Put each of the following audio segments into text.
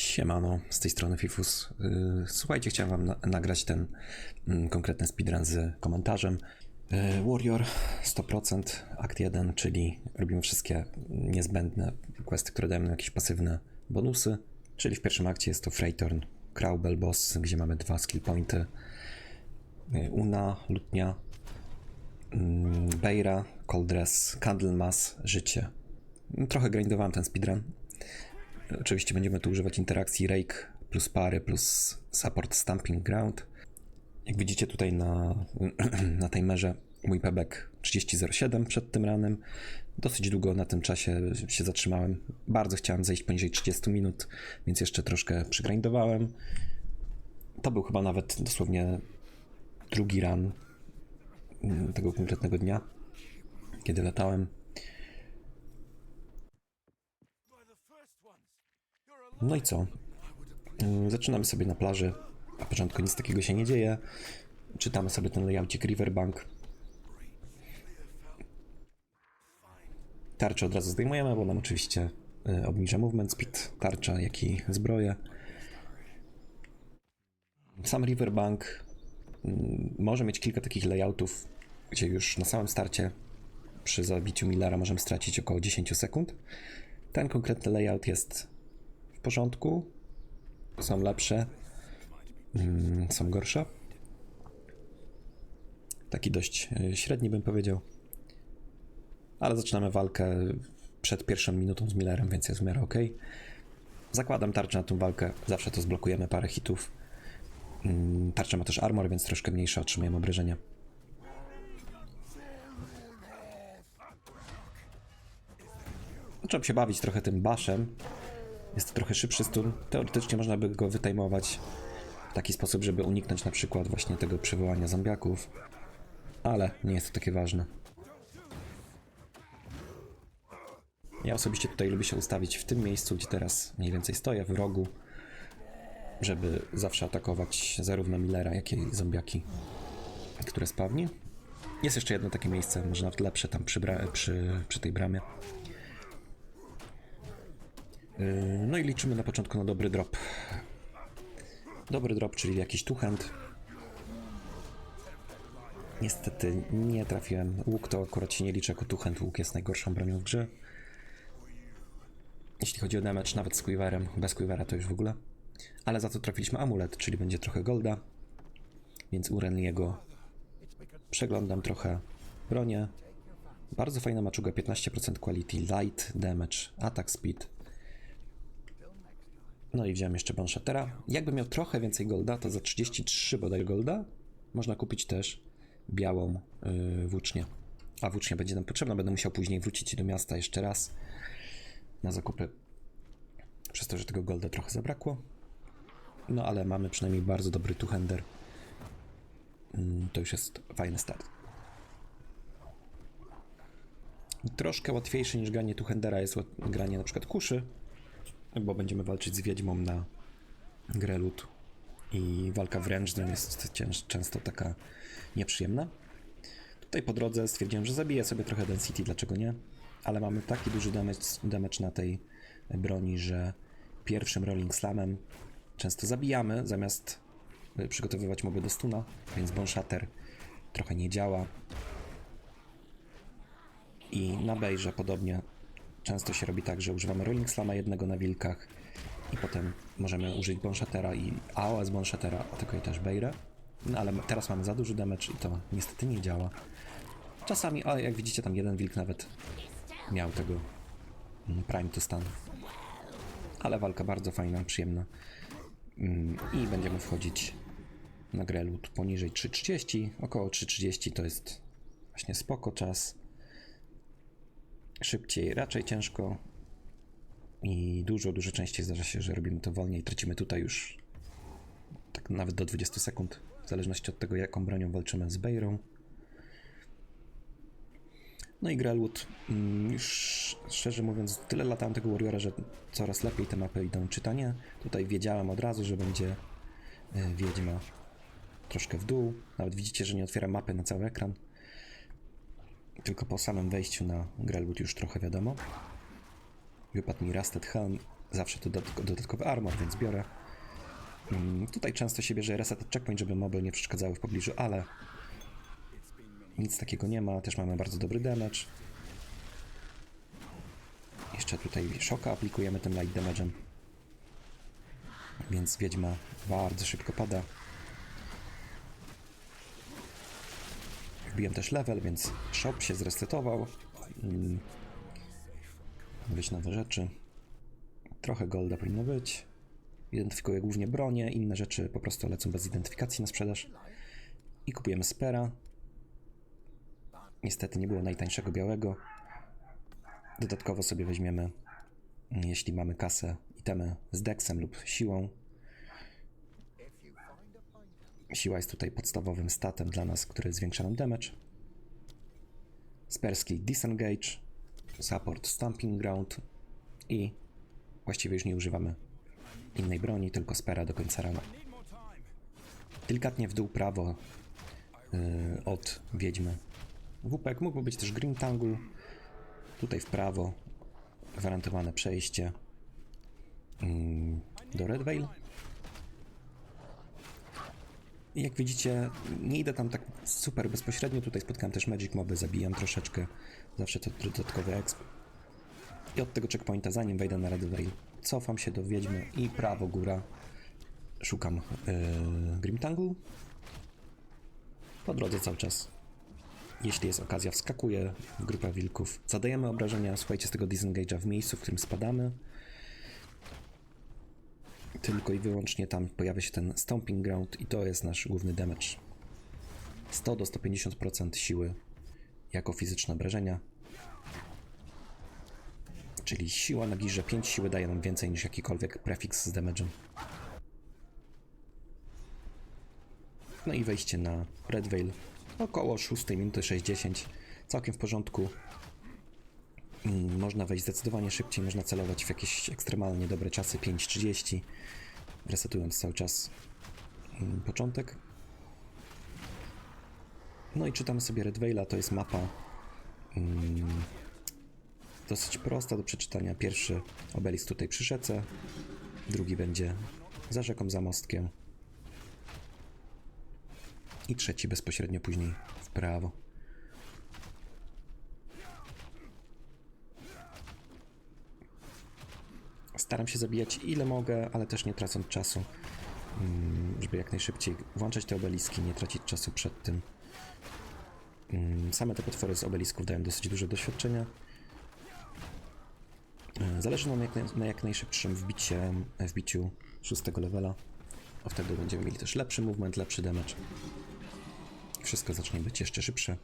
Siemano, z tej strony Fifus. Yy, Słuchajcie, chciałem wam na nagrać ten mm, konkretny speedrun z komentarzem. Yy, Warrior 100%, akt 1, czyli robimy wszystkie niezbędne questy, które dają nam jakieś pasywne bonusy. Czyli w pierwszym akcie jest to Freightorn, Crowbell Boss, gdzie mamy dwa skill pointy. Yy, Una, Lutnia, mm, Beira, Cold Dress, Candlemas, Życie. Trochę grindowałem ten speedrun, Oczywiście będziemy tu używać interakcji Rake plus pary plus support Stamping Ground. Jak widzicie tutaj na, na timerze mój pebek 30.07 przed tym ranem. Dosyć długo na tym czasie się zatrzymałem. Bardzo chciałem zejść poniżej 30 minut, więc jeszcze troszkę przygrindowałem. To był chyba nawet dosłownie drugi run mm, tego konkretnego dnia, kiedy latałem. No i co? Yy, Zaczynamy sobie na plaży. Na początku nic takiego się nie dzieje. Czytamy sobie ten layoutik Riverbank. Tarczę od razu zdejmujemy, bo nam oczywiście yy, obniża movement speed, tarcza, jak i zbroję. Sam Riverbank yy, może mieć kilka takich layoutów, gdzie już na samym starcie przy zabiciu Millera możemy stracić około 10 sekund. Ten konkretny layout jest w porządku. Są lepsze, mm, są gorsze. Taki dość e, średni bym powiedział. Ale zaczynamy walkę przed pierwszą minutą z Millerem, więc jest w miarę ok. Zakładam tarczę na tą walkę, zawsze to zblokujemy parę hitów. Mm, Tarcza ma też armor, więc troszkę mniejsze otrzymujemy obrażenia. Zacząłem się bawić trochę tym baszem. Jest to trochę szybszy stun. Teoretycznie można by go wytajmować w taki sposób, żeby uniknąć na przykład właśnie tego przywołania zombiaków. Ale nie jest to takie ważne. Ja osobiście tutaj lubię się ustawić w tym miejscu, gdzie teraz mniej więcej stoję, w rogu, żeby zawsze atakować zarówno Millera, jak i zombiaki, które spawni. Jest jeszcze jedno takie miejsce, może nawet lepsze tam przy, przy, przy tej bramie. Yy, No i liczymy na początku na dobry drop. Dobry drop, czyli jakiś two-hand. Niestety nie trafiłem. Łuk to akurat się nie liczy jako two-hand. Łuk jest najgorszą bronią w grze. Jeśli chodzi o damage, nawet z quiverem, bez quivera to już w ogóle. Ale za to trafiliśmy amulet, czyli będzie trochę golda. Więc u Renliego przeglądam trochę bronię. Bardzo fajna maczuga, 15% quality, light damage, attack speed. No i wziąłem jeszcze Banshatera. Jakbym miał trochę więcej golda, to za 33 bodaj golda można kupić też białą yy, włócznię. A włócznia będzie nam potrzebna, będę musiał później wrócić do miasta jeszcze raz na zakupy. Przez to, że tego golda trochę zabrakło. No ale mamy przynajmniej bardzo dobry two-hander. Mm, To już jest fajny start. Troszkę łatwiejsze niż granie two-handera jest granie na przykład kuszy, bo będziemy walczyć z wiedźmą na grę lód i walka wręcz jest często taka nieprzyjemna. Tutaj po drodze stwierdziłem, że zabiję sobie trochę density, dlaczego nie? Ale mamy taki duży damage, damage na tej broni, że pierwszym rolling slamem często zabijamy, zamiast y, przygotowywać moby do stuna, więc Bone Shatter trochę nie działa. I na bejrze podobnie często się robi tak, że używamy Rolling Slama jednego na wilkach i potem możemy użyć Bonshatera i AOS Bonshatera, tylko i też Bejrę. No ale teraz mamy za duży damage i to niestety nie działa. Czasami, ale jak widzicie tam jeden wilk nawet miał tego mm, Prime to Stun. Ale walka bardzo fajna, przyjemna. Mm, I będziemy wchodzić na grę lód poniżej 3.30, około 3.30 to jest właśnie spoko czas szybciej, raczej ciężko i dużo, dużo częściej zdarza się, że robimy to wolniej. Tracimy tutaj już tak nawet do 20 sekund, w zależności od tego, jaką bronią walczymy z Bejrą. No i Grelwood, mm, już szczerze mówiąc, tyle latałem tego Warriora, że coraz lepiej te mapy idą czytanie. Tutaj wiedziałem od razu, że będzie e, Wiedźma troszkę w dół. Nawet widzicie, że nie otwieram mapy na cały ekran. Tylko po samym wejściu na Grelwood już trochę wiadomo. Wypadł mi Rusted Helm zawsze to dodatko- dodatkowy armor, więc biorę. Mm, Tutaj często się bierze reset checkpoint, żeby moby nie przeszkadzały w pobliżu, ale nic takiego nie ma. Też mamy bardzo dobry damage. Jeszcze tutaj szoka aplikujemy tym light damage'em. Więc wiedźma bardzo szybko pada. Wbiłem też level, więc shop się zresetował. Mm. Być nowe rzeczy. Trochę golda powinno być. Identyfikuję głównie bronie, inne rzeczy po prostu lecą bez identyfikacji na sprzedaż. I kupujemy spera. Niestety nie było najtańszego białego. Dodatkowo sobie weźmiemy, mm, jeśli mamy kasę, itemy z deksem lub siłą. Siła jest tutaj podstawowym statem dla nas, który zwiększa nam damage. Sperski Disengage, Support Stamping Ground i właściwie już nie używamy innej broni, tylko spera do końca rana. Delikatnie w dół prawo yy, od wiedźmy. Wupek mógłby być też Green Tangle. Tutaj w prawo gwarantowane przejście mm, do Red Veil. I jak widzicie, nie idę tam tak super bezpośrednio. Tutaj spotkałem też Magic Moby, zabijam troszeczkę. Zawsze to dodatkowy exp. I od tego checkpointa, zanim wejdę na Red Veil, cofam się do Wiedźmy i prawo góra. Szukam yy, Grim Tangle. Po drodze cały czas. Jeśli jest okazja, wskakuję w grupę wilków. Zadajemy obrażenia, słuchajcie, z tego disengage'a w miejscu, w którym spadamy. Tylko i wyłącznie tam pojawia się ten Stomping Ground i to jest nasz główny damage. 100 do 150% siły jako fizyczne obrażenia. Czyli siła na gierze 5 siły daje nam więcej niż jakikolwiek prefiks z damage'em. No i wejście na Red Veil około 6 minuty 60. Całkiem w porządku. Mm, Można wejść zdecydowanie szybciej, można celować w jakieś ekstremalnie dobre czasy 5.30, resetując cały czas mm, początek. No i czytamy sobie Red Veila, to jest mapa mm, dosyć prosta do przeczytania. Pierwszy obelisk tutaj przy rzece, drugi będzie za rzeką, za mostkiem i trzeci bezpośrednio później w prawo. Staram się zabijać ile mogę, ale też nie tracąc czasu, mm, żeby jak najszybciej włączać te obeliski, nie tracić czasu przed tym. Mm, Same te potwory z obelisków dają dosyć duże doświadczenia. E, Zależy nam jak, na jak najszybszym wbicie, wbiciu szóstego levela, a wtedy będziemy mieli też lepszy movement, lepszy damage. Wszystko zacznie być jeszcze szybsze.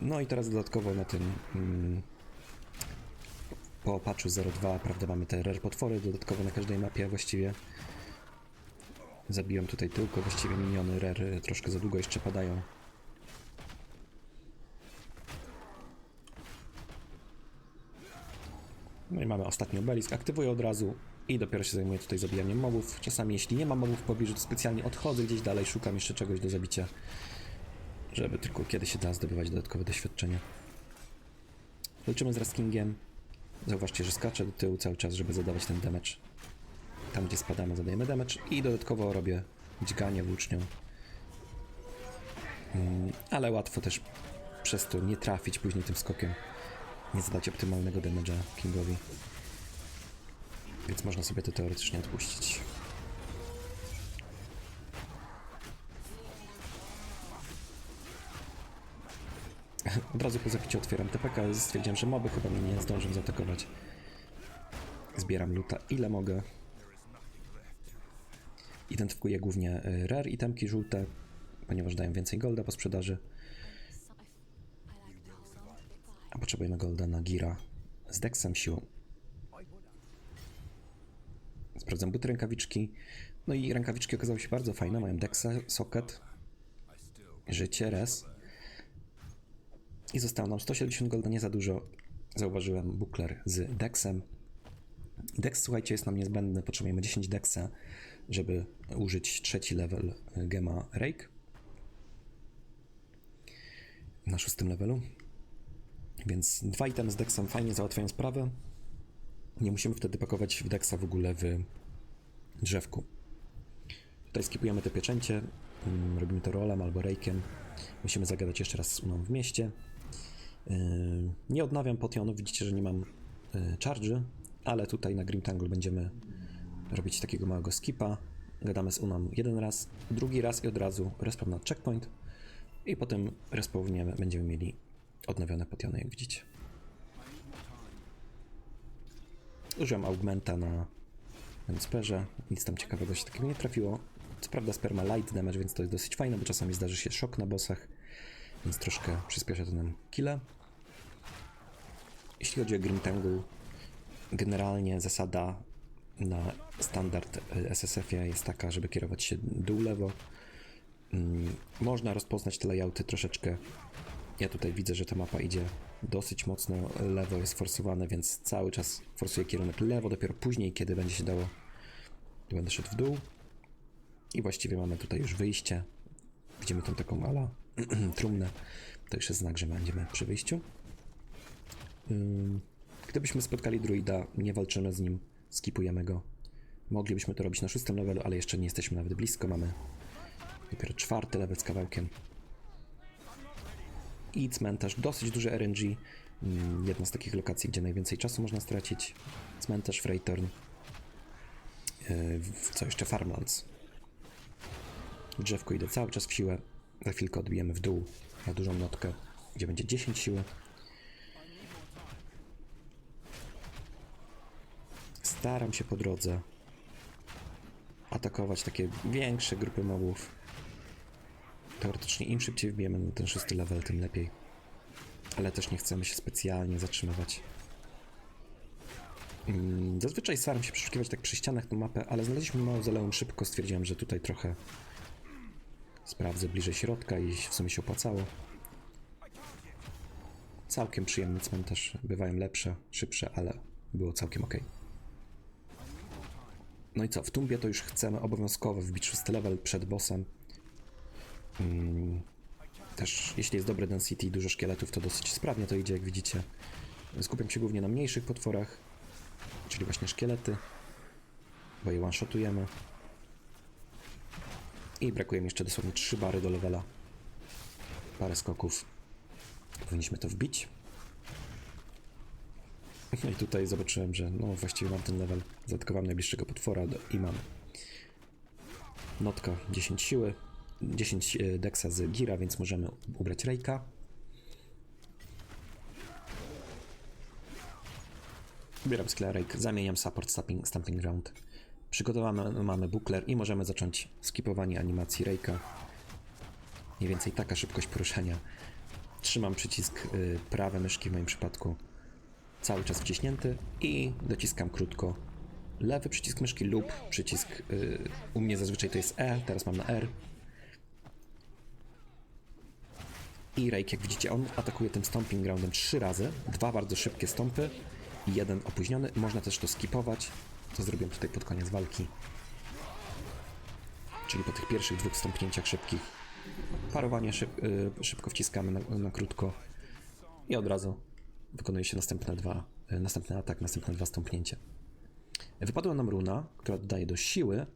No i teraz dodatkowo na tym mm, po patchu 02, prawda, mamy te rare potwory dodatkowo na każdej mapie właściwie. Zabiłem tutaj tylko właściwie miniony rare, troszkę za długo jeszcze padają. No i mamy ostatni obelisk, aktywuję od razu i dopiero się zajmuję tutaj zabijaniem mobów. Czasami jeśli nie ma mobów w pobliżu, to specjalnie odchodzę gdzieś dalej, szukam jeszcze czegoś do zabicia, żeby tylko kiedy się da zdobywać dodatkowe doświadczenie. Walczymy z Raskingiem. Zauważcie, że skaczę do tyłu cały czas, żeby zadawać ten damage. Tam, gdzie spadamy, zadajemy damage i dodatkowo robię dźganie włócznią. Mm, ale łatwo też przez to nie trafić później tym skokiem. Nie zadać optymalnego damage'a Kingowi. Więc można sobie to teoretycznie odpuścić. Od razu po zapiciu otwieram TPK, stwierdziłem, że moby chyba mnie nie zdążą zaatakować. Zbieram luta ile mogę. Identyfikuję głównie y, rare itemki żółte, ponieważ dają więcej golda po sprzedaży. A potrzebujemy golda na gira z deksem siłą. Sprawdzam buty rękawiczki. No i rękawiczki okazały się bardzo fajne. Mają dexa, socket, życie, res. I zostało nam 170 golda, nie za dużo. Zauważyłem bukler z dexem. Dex, słuchajcie, jest nam niezbędny. Potrzebujemy 10 dexa, żeby użyć trzeci level y, gema Rake. Na szóstym levelu. Więc dwa itemy z dexem fajnie załatwiają sprawę. Nie musimy wtedy pakować w Dexa w ogóle w drzewku. Tutaj skipujemy te pieczęcie, mm, robimy to rolem albo rejkiem. Musimy zagadać jeszcze raz z Uną w mieście. Yy, Nie odnawiam potionów, widzicie, że nie mam yy, charge'y, ale tutaj na Grim Tangle będziemy robić takiego małego skipa. Gadamy z Uną jeden raz, drugi raz i od razu respawn na checkpoint i potem respawniemy, będziemy mieli odnowione potiony, jak widzicie. Użyłem augmenta na sperze, nic tam ciekawego się takiego nie trafiło. Co prawda sperma light damage, więc to jest dosyć fajne, bo czasami zdarzy się szok na bossach, więc troszkę przyspiesza to nam killa. Jeśli chodzi o Green Tangle, generalnie zasada na standard y, SSF-ie jest taka, żeby kierować się dół-lewo. Mm, Można rozpoznać te layouty troszeczkę. Ja tutaj widzę, że ta mapa idzie dosyć mocno lewo, jest forsowane, więc cały czas forsuję kierunek lewo. Dopiero później, kiedy będzie się dało, będę szedł w dół. I właściwie mamy tutaj już wyjście. Widzimy tą taką ala trumnę. To już jest znak, że będziemy przy wyjściu. Gdybyśmy spotkali druida, nie walczymy z nim, skipujemy go. Moglibyśmy to robić na szóstym levelu, ale jeszcze nie jesteśmy nawet blisko. Mamy dopiero czwarty level z kawałkiem. I cmentarz, dosyć duży RNG. Jedna z takich lokacji, gdzie najwięcej czasu można stracić. Cmentarz, Freytorn. Yy, Co jeszcze? Farmlands. W drzewku idę cały czas w siłę. Za chwilkę odbijemy w dół na dużą notkę, gdzie będzie 10 siły. Staram się po drodze atakować takie większe grupy mobów. Teoretycznie im szybciej wbijemy na ten szósty level, tym lepiej. Ale też nie chcemy się specjalnie zatrzymywać. Mm, Zazwyczaj staram się przeszukiwać tak przy ścianach tą mapę, ale znaleźliśmy mauzoleum szybko. Stwierdziłem, że tutaj trochę sprawdzę bliżej środka i w sumie się opłacało. Całkiem przyjemny cmentarz. Bywają lepsze, szybsze, ale było całkiem ok. No i co, w Tumbie to już chcemy obowiązkowo wbić szósty level przed bossem. Mm, Też jeśli jest dobre density i dużo szkieletów, to dosyć sprawnie to idzie, jak widzicie. Skupiam się głównie na mniejszych potworach, czyli właśnie szkielety, bo je one-shotujemy. I brakuje mi jeszcze dosłownie 3 bary do levela. Parę skoków. Powinniśmy to wbić. No i tutaj zobaczyłem, że no właściwie mam ten level. Zaatakowałem najbliższego potwora do, i mam notka 10 siły, 10 e, deksa z gira, więc możemy ubrać Rejka. Ubieram skill Rake, zamieniam support stamping, stamping ground. Przygotowany mamy bukler i możemy zacząć skipowanie animacji Rejka. Mniej więcej taka szybkość poruszania. Trzymam przycisk y, prawe myszki w moim przypadku cały czas wciśnięty i dociskam krótko lewy przycisk myszki lub przycisk y, u mnie zazwyczaj to jest E, teraz mam na R. I Rake, jak widzicie, on atakuje tym stomping groundem trzy razy. Dwa bardzo szybkie stąpy i jeden opóźniony. Można też to skipować. To zrobiłem tutaj pod koniec walki. Czyli po tych pierwszych dwóch stąpnięciach szybkich. Parowanie szyb, y, szybko wciskamy na, na krótko i od razu wykonuje się następne dwa, y, następny atak, następne dwa stąpnięcia. Wypadła nam runa, która dodaje do siły,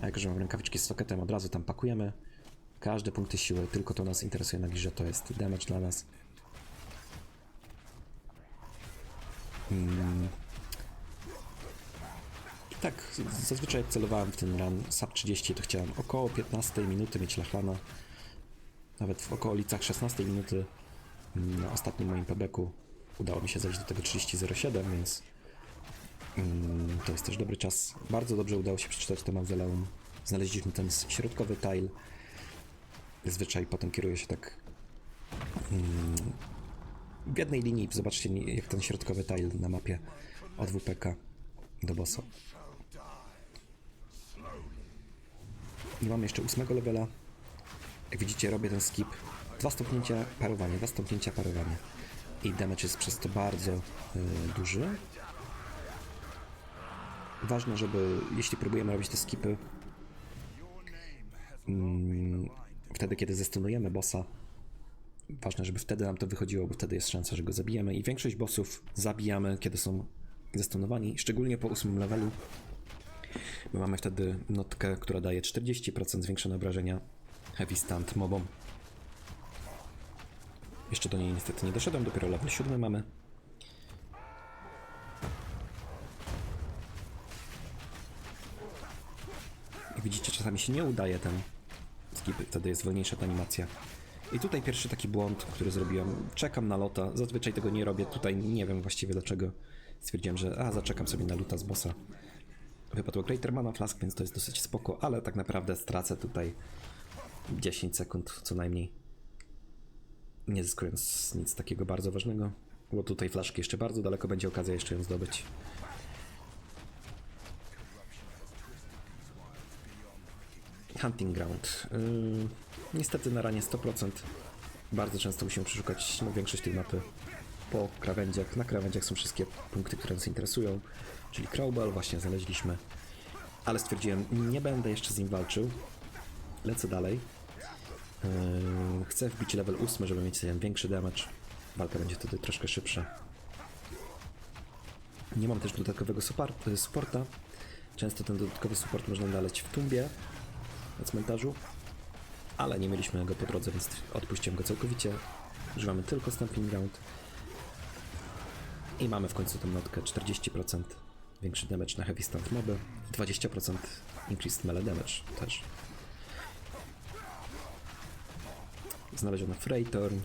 a jako, że mam rękawiczki z sokietem, od razu tam pakujemy każde punkty siły, tylko to nas interesuje na grze, to jest damage dla nas. Mm. Tak, zazwyczaj jak celowałem w ten run sub 30, to chciałem około 15 minuty mieć lachlana. Nawet w okolicach 16 minuty mm, na ostatnim moim pebeku udało mi się zejść do tego 30.07, więc mm, to jest też dobry czas. Bardzo dobrze udało się przeczytać to mauzoleum. Znaleźliśmy ten środkowy tile. Zazwyczaj potem kieruje się tak mm, w jednej linii. Zobaczcie jak ten środkowy tile na mapie od WPK do bossa. I mamy jeszcze ósmego levela. Jak widzicie, robię ten skip. Dwa stopnięcia, parowanie, dwa stopnięcia, parowanie. I damage jest przez to bardzo y, duży. Ważne, żeby jeśli próbujemy robić te skipy, mm, wtedy kiedy zestunujemy bossa, ważne, żeby wtedy nam to wychodziło, bo wtedy jest szansa, że go zabijemy. I większość bossów zabijamy, kiedy są zestunowani, szczególnie po ósmym levelu, bo mamy wtedy notkę, która daje 40% zwiększone obrażenia Heavy Stand mobom. Jeszcze do niej niestety nie doszedłem, dopiero level 7 mamy. Jak widzicie, czasami się nie udaje ten skip, wtedy jest wolniejsza ta animacja. I tutaj pierwszy taki błąd, który zrobiłem. Czekam na lota, zazwyczaj tego nie robię, tutaj nie wiem właściwie dlaczego. Stwierdziłem, że a, zaczekam sobie na luta z bossa. Wypadło Greater Mana Flask, więc to jest dosyć spoko, ale tak naprawdę stracę tutaj 10 sekund co najmniej. Nie zyskując nic takiego bardzo ważnego, bo tutaj flaszki jeszcze bardzo daleko będzie okazja jeszcze ją zdobyć. Hunting Ground. Yy, niestety na ranie 100%. Bardzo często musimy przeszukać no, większość tej mapy po krawędziach. Na krawędziach są wszystkie punkty, które nas interesują, czyli Crowball właśnie znaleźliśmy. Ale stwierdziłem, nie będę jeszcze z nim walczył. Lecę dalej. Yy, chcę wbić level 8, żeby mieć większy damage. Walka będzie wtedy troszkę szybsza. Nie mam też dodatkowego support, supporta. Często ten dodatkowy support można znaleźć w tumbie na cmentarzu, ale nie mieliśmy go po drodze, więc odpuściłem go całkowicie. Używamy tylko Stamping Ground. I mamy w końcu tę notkę 40% większy damage na Heavy Stand moby, 20% increased melee damage też. Znaleziono Freightorn.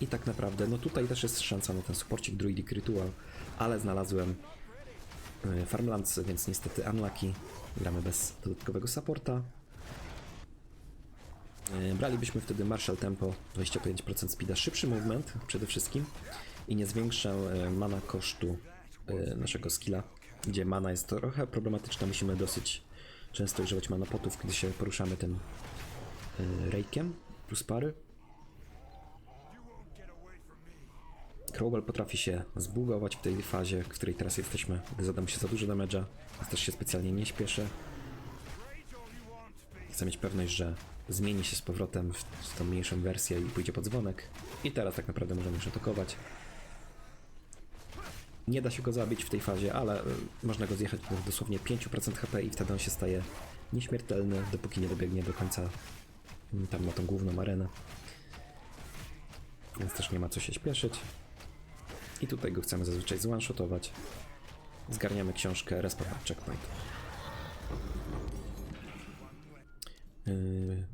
I tak naprawdę, no tutaj też jest szansa na ten supporcik Druidic Ritual, ale znalazłem y, Farmlands, więc niestety unlucky. Gramy bez dodatkowego supporta. Y, Bralibyśmy wtedy Marshall Tempo, 25% speeda, szybszy movement przede wszystkim i nie zwiększa y, mana kosztu naszego skilla, gdzie mana jest trochę problematyczna, musimy dosyć często używać mana potów, gdy się poruszamy tym y, rejkiem plus pary. Crowball potrafi się zbugować w tej fazie, w której teraz jesteśmy, gdy zada mu się za dużo damage'a, więc też się specjalnie nie śpieszę. Chcę mieć pewność, że zmieni się z powrotem w tą mniejszą wersję i pójdzie pod dzwonek. I teraz tak naprawdę możemy już atakować. Nie da się go zabić w tej fazie, ale y, można go zjechać do dosłownie 5% HP i wtedy on się staje nieśmiertelny, dopóki nie dobiegnie do końca mm, tam na tą główną arenę. Więc też nie ma co się śpieszyć. I tutaj go chcemy zazwyczaj zone-shotować. Zgarniamy książkę Respawn Checkpoint. Yy,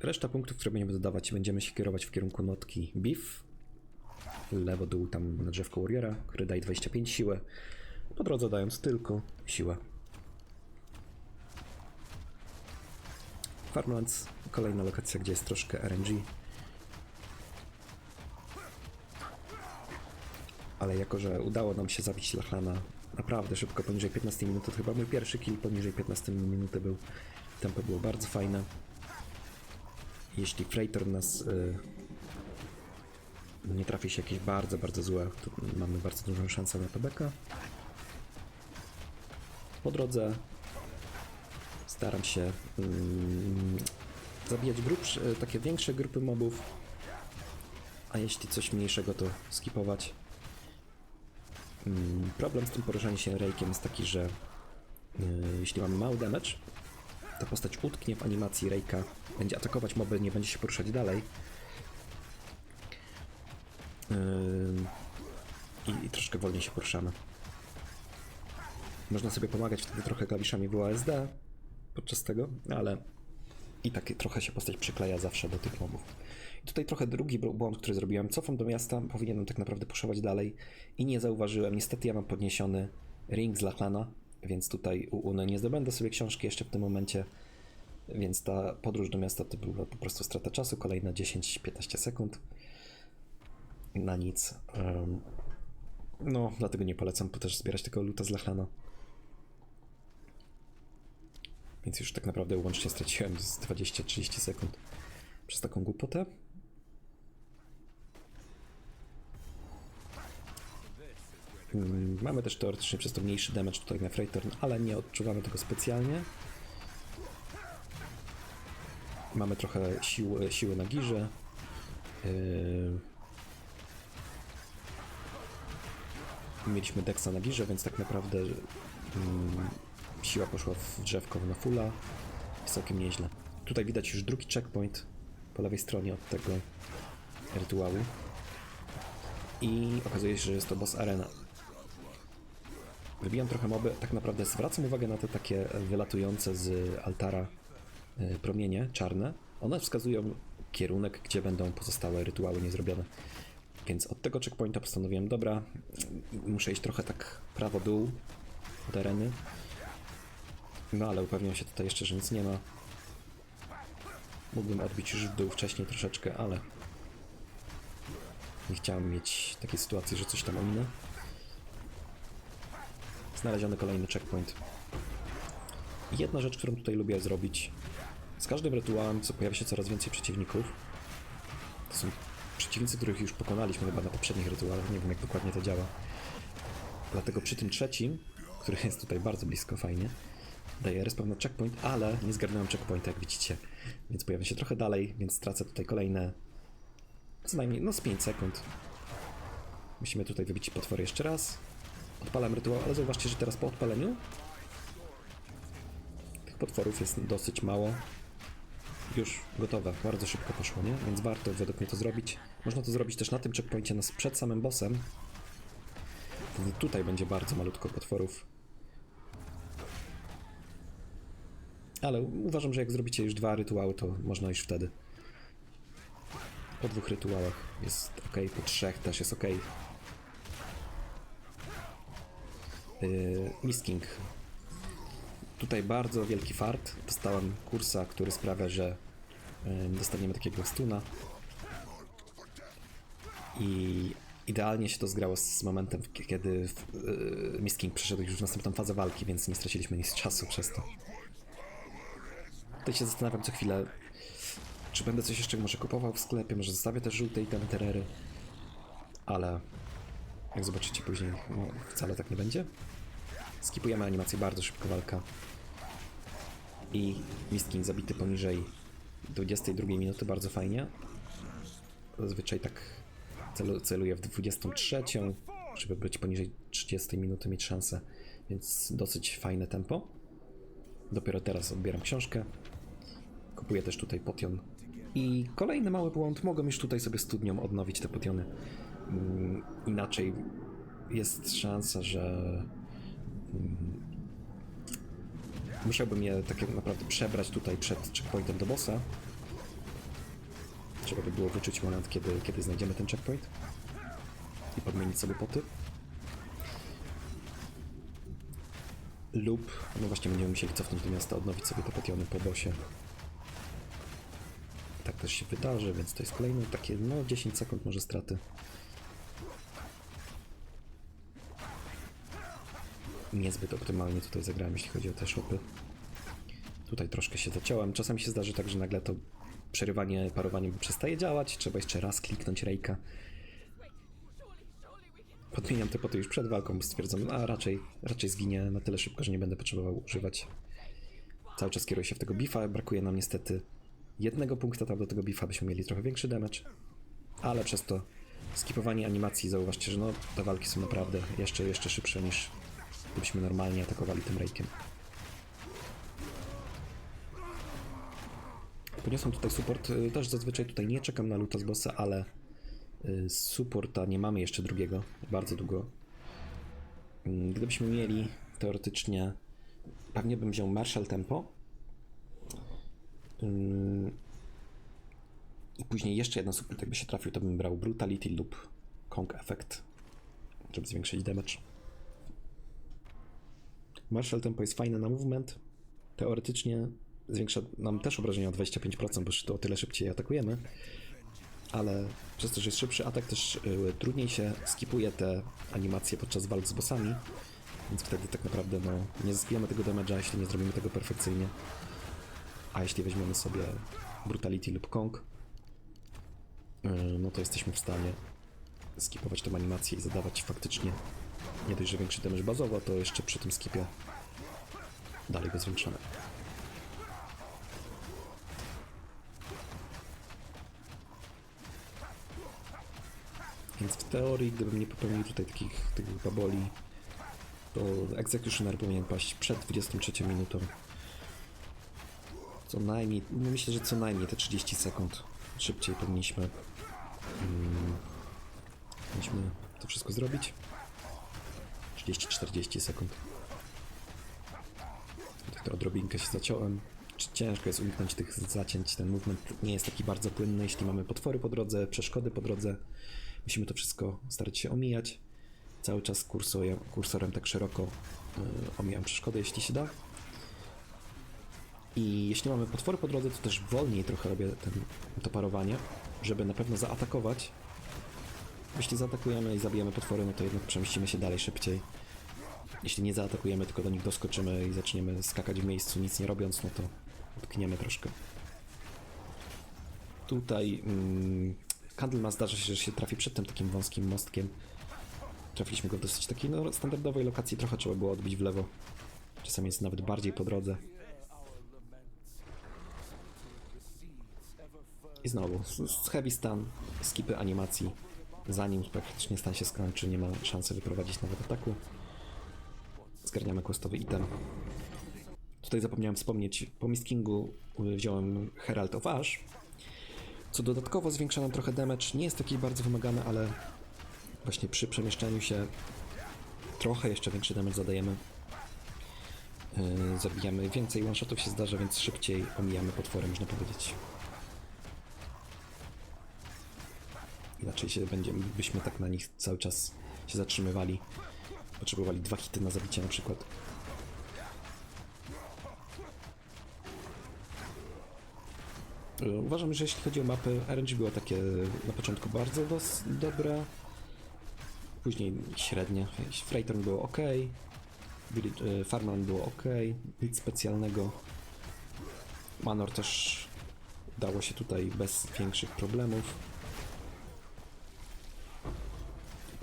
Reszta punktów, które będziemy dodawać, będziemy się kierować w kierunku notki Beef. Lewo dół tam na drzewko Warriora, który daje 25 siły. Po drodze dając tylko siłę. Farmlands, kolejna lokacja, gdzie jest troszkę RNG. Ale jako, że udało nam się zabić Lachlana naprawdę szybko, poniżej 15 minut, to chyba mój pierwszy kill poniżej 15 minuty był. Tempo było bardzo fajne. Jeśli Freightor nas y, nie trafi się jakieś bardzo, bardzo złe, to mamy bardzo dużą szansę na PBK. Po drodze staram się mm, zabijać grubsze, takie większe grupy mobów, a jeśli coś mniejszego, to skipować. Mm, Problem z tym poruszaniem się rejkiem jest taki, że yy, jeśli mamy mały damage, ta postać utknie w animacji rejka, będzie atakować moby, nie będzie się poruszać dalej. I, I troszkę wolniej się poruszamy. Można sobie pomagać wtedy trochę klawiszami WASD podczas tego, ale i tak trochę się postać przykleja zawsze do tych mobów. I tutaj trochę drugi bł- błąd, który zrobiłem. Cofam do miasta, powinienem tak naprawdę puszować dalej i nie zauważyłem. Niestety ja mam podniesiony ring z Lachlana, więc tutaj u Uny nie zdobędę sobie książki jeszcze w tym momencie. Więc ta podróż do miasta to była po prostu strata czasu, kolejne 10-15 sekund. Na nic. No, dlatego nie polecam po też zbierać tego luta z Lachlana. Więc już tak naprawdę łącznie straciłem z 20-30 sekund przez taką głupotę. Mm, Mamy też teoretycznie przez to mniejszy damage tutaj na Freightorn, ale nie odczuwamy tego specjalnie. Mamy trochę siły, siły na girze. Yy, mieliśmy Dexa na girze, więc tak naprawdę mm, siła poszła w drzewko na fulla. Jest całkiem nieźle. Tutaj widać już drugi checkpoint po lewej stronie od tego rytuału. I okazuje się, że jest to boss arena. Wybijam trochę moby, tak naprawdę zwracam uwagę na te takie wylatujące z altara y, promienie czarne. One wskazują kierunek, gdzie będą pozostałe rytuały niezrobione. Więc od tego checkpointa postanowiłem, dobra, muszę iść trochę tak prawo-dół od areny. No ale upewniam się tutaj jeszcze, że nic nie ma. Mógłbym odbić już w dół wcześniej troszeczkę, ale nie chciałem mieć takiej sytuacji, że coś tam ominę. Znaleziony kolejny checkpoint. Jedna rzecz, którą tutaj lubię zrobić. Z każdym rytuałem, co pojawia się coraz więcej przeciwników. To są przeciwnicy, których już pokonaliśmy chyba na poprzednich rytuałach. Nie wiem, jak dokładnie to działa. Dlatego przy tym trzecim, który jest tutaj bardzo blisko, fajnie, daję respawn na checkpoint, ale nie zgarnąłem checkpointa, jak widzicie. Więc pojawię się trochę dalej, więc stracę tutaj kolejne co najmniej, no z 5 sekund. Musimy tutaj wybić potwory jeszcze raz. Odpalam rytuał, ale zauważcie, że teraz po odpaleniu tych potworów jest dosyć mało. Już gotowe, bardzo szybko poszło, nie? Więc warto według mnie to zrobić. Można to zrobić też na tym checkpoincie, nas przed samym bossem. Wtedy tutaj będzie bardzo malutko potworów. Ale uważam, że jak zrobicie już dwa rytuały, to można już wtedy. Po dwóch rytuałach jest ok, po trzech też jest ok. Yy, Mist King. Tutaj bardzo wielki fart. Dostałem kursa, który sprawia, że dostaniemy takiego stuna. I idealnie się to zgrało z momentem, kiedy yy, Mist King przeszedł już w następną fazę walki, więc nie straciliśmy nic czasu przez to. Tutaj się zastanawiam co chwilę, czy będę coś jeszcze może kupował w sklepie, może zostawię też żółte i ten terery. Ale jak zobaczycie później, no, wcale tak nie będzie. Skipujemy animację, bardzo szybko walka. I Mistkin zabity poniżej 22 minuty, bardzo fajnie. Zazwyczaj tak celu, celuję w 23, żeby być poniżej 30 minuty, mieć szansę. Więc dosyć fajne tempo. Dopiero teraz odbieram książkę. Kupuję też tutaj potion. I kolejny mały błąd, mogłem już tutaj sobie studnią odnowić te potiony. Mm, Inaczej jest szansa, że mm, musiałbym je tak naprawdę przebrać tutaj przed checkpointem do bossa. Trzeba by było wyczuć moment, kiedy, kiedy znajdziemy ten checkpoint i podmienić sobie poty. Lub, no właśnie będziemy musieli cofnąć do miasta, odnowić sobie te potiony po bossie. Tak też się wydarzy, więc to jest kolejne takie, no 10 sekund może straty. Niezbyt optymalnie tutaj zagrałem, jeśli chodzi o te shopy. Tutaj troszkę się zaciąłem. Czasami się zdarzy tak, że nagle to przerywanie parowaniem przestaje działać. Trzeba jeszcze raz kliknąć rejka. Podmieniam te poty już przed walką, bo stwierdzam, a raczej, raczej zginie na tyle szybko, że nie będę potrzebował używać. Cały czas kieruję się w tego bifa, brakuje nam niestety jednego punkta tam do tego bifa, byśmy mieli trochę większy damage. Ale przez to skipowanie animacji, zauważcie, że no, te walki są naprawdę jeszcze, jeszcze szybsze niż gdybyśmy normalnie atakowali tym rejkiem. Poniosłem tutaj support, y, też zazwyczaj tutaj nie czekam na luta z bossa, ale y, supporta nie mamy jeszcze drugiego, bardzo długo. Mm, Gdybyśmy mieli teoretycznie, pewnie bym wziął Marshall Tempo. Ym, I później jeszcze jeden support, jakby się trafił, to bym brał Brutality lub Kong Effect, żeby zwiększyć damage. Marshall Tempo jest fajne na movement. Teoretycznie zwiększa nam też obrażenia o 25%, bo to o tyle szybciej atakujemy. Ale przez to, że jest szybszy atak, też y, trudniej się skipuje te animacje podczas walk z bossami. Więc wtedy tak naprawdę no, nie zyskujemy tego damage'a, jeśli nie zrobimy tego perfekcyjnie. A jeśli weźmiemy sobie Brutality lub Kong, y, no to jesteśmy w stanie skipować tę animację i zadawać faktycznie nie dość, że większy damage bazowo, to jeszcze przy tym skipie dalej go zwiększamy. Więc w teorii, gdybym nie popełnił tutaj takich tych baboli, to Executioner powinien paść przed 23 minutą. Co najmniej, no myślę, że co najmniej te 30 sekund szybciej powinniśmy, mm, powinniśmy to wszystko zrobić. 30-40 sekund. Tak to odrobinkę się zaciąłem. Ciężko jest uniknąć tych zacięć. Ten movement nie jest taki bardzo płynny, jeśli mamy potwory po drodze, przeszkody po drodze. Musimy to wszystko starać się omijać. Cały czas kursorem, kursorem tak szeroko y, omijam przeszkody, jeśli się da. I jeśli mamy potwory po drodze, to też wolniej trochę robię ten, to parowanie, żeby na pewno zaatakować. Jeśli zaatakujemy i zabijemy potwory, no to jednak przemieścimy się dalej szybciej. Jeśli nie zaatakujemy, tylko do nich doskoczymy i zaczniemy skakać w miejscu, nic nie robiąc, no to utkniemy troszkę. Tutaj mm, Candlemas zdarza się, że się trafi przed tym takim wąskim mostkiem. Trafiliśmy go w dosyć takiej no, standardowej lokacji, trochę trzeba było odbić w lewo. Czasami jest nawet bardziej po drodze. I znowu, z- heavy stun, skipy animacji, zanim praktycznie stan się skończy, nie ma szansy wyprowadzić nawet ataku. Zgarniamy questowy item. Tutaj zapomniałem wspomnieć, po Miskingu y, wziąłem Herald of Ash, co dodatkowo zwiększa nam trochę damage. Nie jest taki bardzo wymagany, ale właśnie przy przemieszczaniu się trochę jeszcze większy damage zadajemy. Yy, zabijamy więcej one-shotów się zdarza, więc szybciej omijamy potwory, można powiedzieć. Inaczej się będziemy, byśmy tak na nich cały czas się zatrzymywali. Potrzebowali dwa hity na zabicie na przykład. E, Uważam, że jeśli chodzi o mapy, RNG było takie na początku bardzo dos- dobre, później średnie. Freighton było ok, e, Farmland było ok, nic specjalnego. Manor też dało się tutaj bez większych problemów.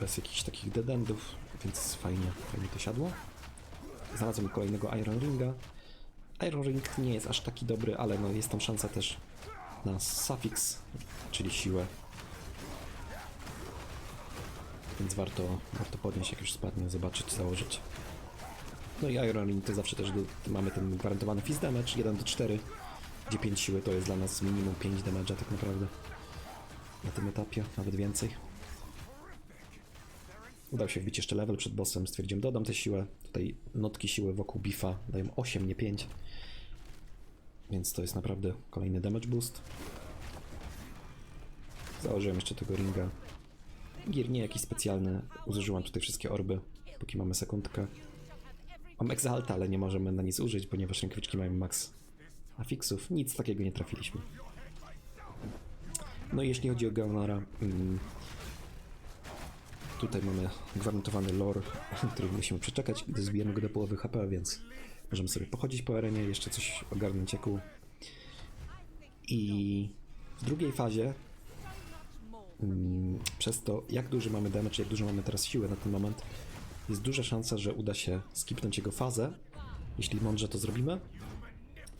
Bez jakichś takich deadendów, więc fajnie, fajnie to siadło. Znalazłem kolejnego Iron Ringa. Iron Ring nie jest aż taki dobry, ale no jest tam szansa też na suffix, czyli siłę. Więc warto, warto podnieść, jak już spadnie, zobaczyć, założyć. No i Iron Ring to zawsze też do- mamy ten gwarantowany fizz damage 1 do 4, gdzie 5 siły to jest dla nas minimum 5 damage'a tak naprawdę. Na tym etapie, nawet więcej. Udał się wbić jeszcze level przed bossem, stwierdziłem dodam tę siłę. Tutaj notki siły wokół Bifa dają 8, nie 5. Więc to jest naprawdę kolejny damage boost. Założyłem jeszcze tego ringa. Gier nie jakiś specjalny. Użyłam tutaj wszystkie orby, póki mamy sekundkę. Mam Exalta, ale nie możemy na nic użyć, ponieważ rękawiczki mają max afixów. Nic takiego nie trafiliśmy. No i jeśli chodzi o Gaonara, mm, tutaj mamy gwarantowany lore, który musimy przeczekać, gdy zbijemy go do połowy HP, więc możemy sobie pochodzić po arenie, jeszcze coś ogarnąć jaku. I w drugiej fazie, mm, przez to jak duży mamy damage, jak dużo mamy teraz siły na ten moment, jest duża szansa, że uda się skipnąć jego fazę, jeśli mądrze to zrobimy.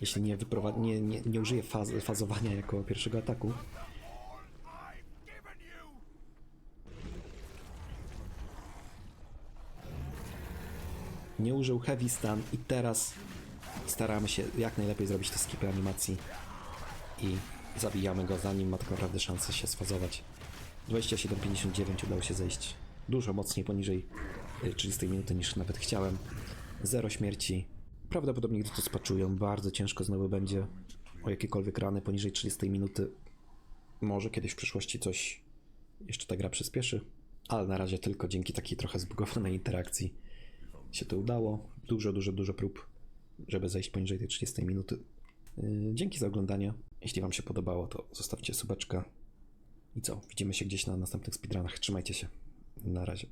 Jeśli nie, nie, nie, nie użyje faz fazowania jako pierwszego ataku. Nie użył heavy stun i teraz staramy się jak najlepiej zrobić te skipy animacji i zabijamy go zanim ma tak naprawdę szansę się sfazować. 27.59 udało się zejść dużo mocniej poniżej y, 30 minuty niż nawet chciałem. Zero śmierci. Prawdopodobnie gdy to spaczują, bardzo ciężko znowu będzie o jakiekolwiek rany poniżej 30 minuty. Może kiedyś w przyszłości coś jeszcze ta gra przyspieszy, ale na razie tylko dzięki takiej trochę zbugowanej interakcji się to udało. Dużo, dużo, dużo prób, żeby zejść poniżej tej 30 minuty. Yy, Dzięki za oglądanie. Jeśli Wam się podobało, to zostawcie subeczkę. I co? Widzimy się gdzieś na następnych speedrunach. Trzymajcie się. Na razie.